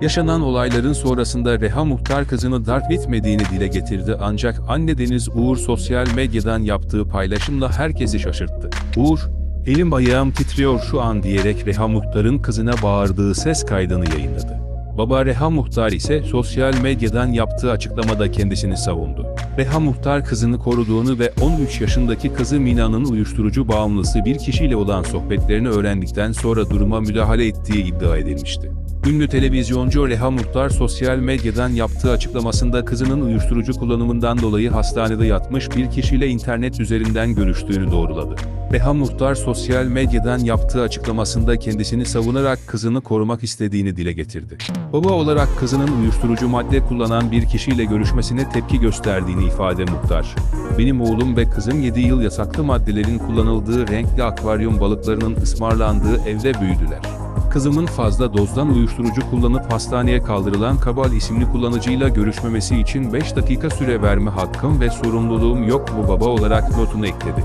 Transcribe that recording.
Yaşanan olayların sonrasında Reha Muhtar kızını darp etmediğini dile getirdi ancak anne Deniz Uğur sosyal medyadan yaptığı paylaşımla herkesi şaşırttı. Uğur, elim ayağım titriyor şu an diyerek Reha Muhtar'ın kızına bağırdığı ses kaydını yayınladı. Baba Reha Muhtar ise sosyal medyadan yaptığı açıklamada kendisini savundu. Reha Muhtar kızını koruduğunu ve 13 yaşındaki kızı Mina'nın uyuşturucu bağımlısı bir kişiyle olan sohbetlerini öğrendikten sonra duruma müdahale ettiği iddia edilmişti. Ünlü televizyoncu Reha Muhtar sosyal medyadan yaptığı açıklamasında kızının uyuşturucu kullanımından dolayı hastanede yatmış bir kişiyle internet üzerinden görüştüğünü doğruladı. Reha Muhtar sosyal medyadan yaptığı açıklamasında kendisini savunarak kızını korumak istediğini dile getirdi. Baba olarak kızının uyuşturucu madde kullanan bir kişiyle görüşmesine tepki gösterdiğini ifade Muhtar. Benim oğlum ve kızım 7 yıl yasaklı maddelerin kullanıldığı renkli akvaryum balıklarının ısmarlandığı evde büyüdüler. Kızımın fazla dozdan uyuşturucu kullanıp hastaneye kaldırılan Kabal isimli kullanıcıyla görüşmemesi için 5 dakika süre verme hakkım ve sorumluluğum yok mu baba olarak notunu ekledi.